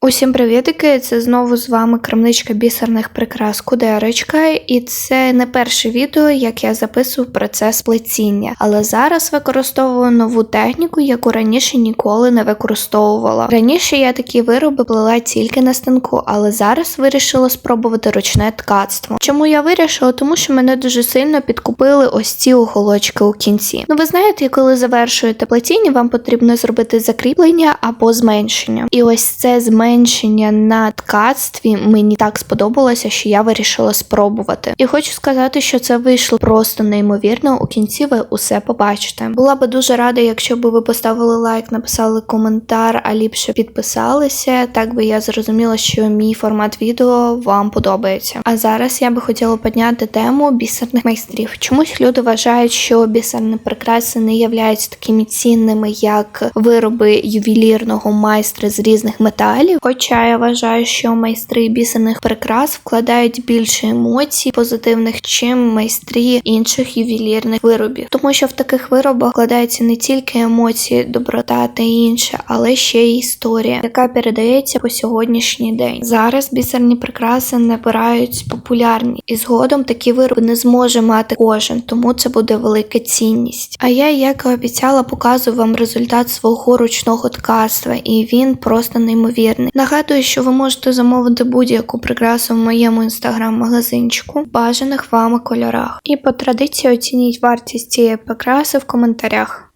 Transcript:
Усім привітики! Це знову з вами крамничка бісерних прикрас Кудерочка, і це не перше відео, як я записую процес плетіння. Але зараз використовую нову техніку, яку раніше ніколи не використовувала. Раніше я такі вироби плела тільки на станку, але зараз вирішила спробувати ручне ткацтво. Чому я вирішила? Тому що мене дуже сильно підкупили ось ці уголочки у кінці. Ну ви знаєте, коли завершуєте плетіння, вам потрібно зробити закріплення або зменшення. І ось це зменшення на ткацтві мені так сподобалося, що я вирішила спробувати. І хочу сказати, що це вийшло просто неймовірно. У кінці ви усе побачите. Була би дуже рада, якщо б ви поставили лайк, написали коментар, а ліпше підписалися. Так би я зрозуміла, що мій формат відео вам подобається. А зараз я би хотіла підняти тему бісерних майстрів. Чомусь люди вважають, що бісерні прикраси не являються такими цінними, як вироби ювелірного майстра з різних металів. Хоча я вважаю, що майстри бісерних прикрас вкладають більше емоцій позитивних, чим майстрі інших ювелірних виробів, тому що в таких виробах вкладаються не тільки емоції, доброта та інше, але ще й історія, яка передається по сьогоднішній день. Зараз бісерні прикраси набирають популярність, і згодом такі вироби не зможе мати кожен, тому це буде велика цінність. А я, як і обіцяла, показую вам результат свого ручного ткацтва, і він просто неймовірний. Нагадую, що ви можете замовити будь-яку прикрасу в моєму інстаграм-магазинчику в бажаних вами кольорах. І по традиції оцініть вартість цієї прикраси в коментарях.